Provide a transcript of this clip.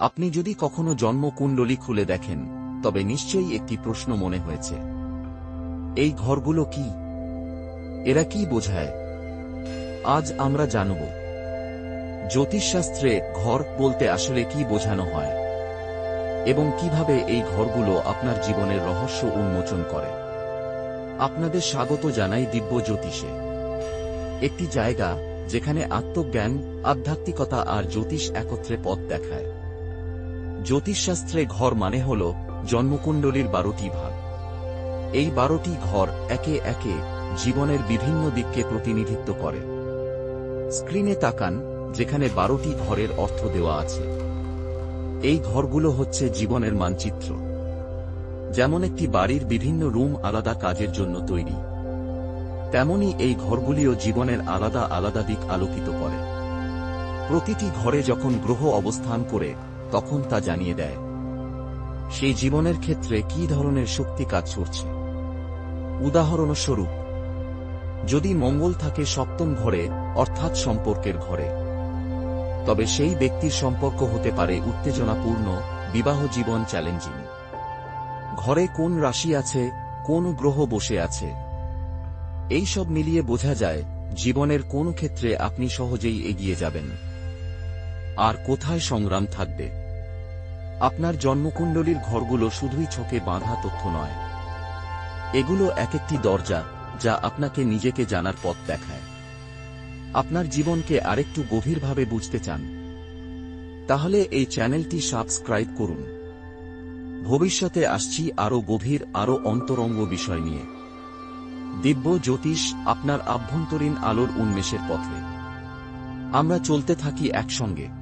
আপনি যদি কখনো জন্মকুণ্ডলী খুলে দেখেন, তবে নিশ্চয়ই একটি প্রশ্ন মনে হয়েছে। এই ঘরগুলো কি? এরা কি বোঝায়? আজ আমরা জানব। জ্যোতিষশাস্ত্রে ঘর বলতে আসলে কি বোঝানো হয়? এবং কীভাবে এই ঘরগুলো আপনার জীবনের রহস্য উন্মোচন করে? আপনাদের স্বাগত জানাই দিব্য জ্যোতিষে। একটি জায়গা যেখানে আত্মজ্ঞান, আধ্যাত্মিকতা আর জ্যোতিষ একত্রে পথ দেখায়। জ্যোতিষশাস্ত্রে ঘর মানে হল জন্মকুণ্ডলীর বারোটি ভাগ। এই বারোটি ঘর একে একে জীবনের বিভিন্ন দিককে প্রতিনিধিত্ব করে। স্ক্রিনে তাকান, যেখানে বারোটি ঘরের অর্থ দেওয়া আছে। এই ঘরগুলো হচ্ছে জীবনের মানচিত্র। যেমন একটি বাড়ির বিভিন্ন রুম আলাদা কাজের জন্য তৈরি। তেমনি এই ঘরগুলিও জীবনের আলাদা আলাদা দিক আলোকিত করে। প্রতিটি ঘরে যখন গ্রহ অবস্থান করে তখন তা জানিয়ে দেয় সেই জীবনের ক্ষেত্রে কি ধরনের শক্তি কাজ করছে? উদাহরণস্বরূপ, যদি মঙ্গল থাকে সপ্তম ঘরে, অর্থাৎ সম্পর্কের ঘরে, তবে সেই ব্যক্তির সম্পর্ক হতে পারে উত্তেজনাপূর্ণ, বিবাহ জীবন চ্যালেঞ্জিং। ঘরে কোন রাশি আছে, কোন গ্রহ বসে আছে? এই সব মিলিয়ে বোঝা যায়, জীবনের কোন ক্ষেত্রে আপনি সহজেই এগিয়ে যাবেন। আর কোথায় সংগ্রাম থাকবে? আপনার জন্মকুণ্ডলীর ঘরগুলো শুধুই ছকে বাঁধা তথ্য নয়। এগুলো এক একটি দরজা, যা আপনাকে নিজেকে জানার পথ দেখায়। আপনার জীবনকে আরেকটু গভীরভাবে বুঝতে চান। তাহলে এই চ্যানেলটি সাবস্ক্রাইব করুন। ভবিষ্যতে আসছি আরও গভীর, আরও অন্তরঙ্গ বিষয় নিয়ে। দিব্য জ্যোতিষ আপনার আভ্যন্তরীণ আলোর উন্মেষের পথে। আমরা চলতে থাকি একসঙ্গে।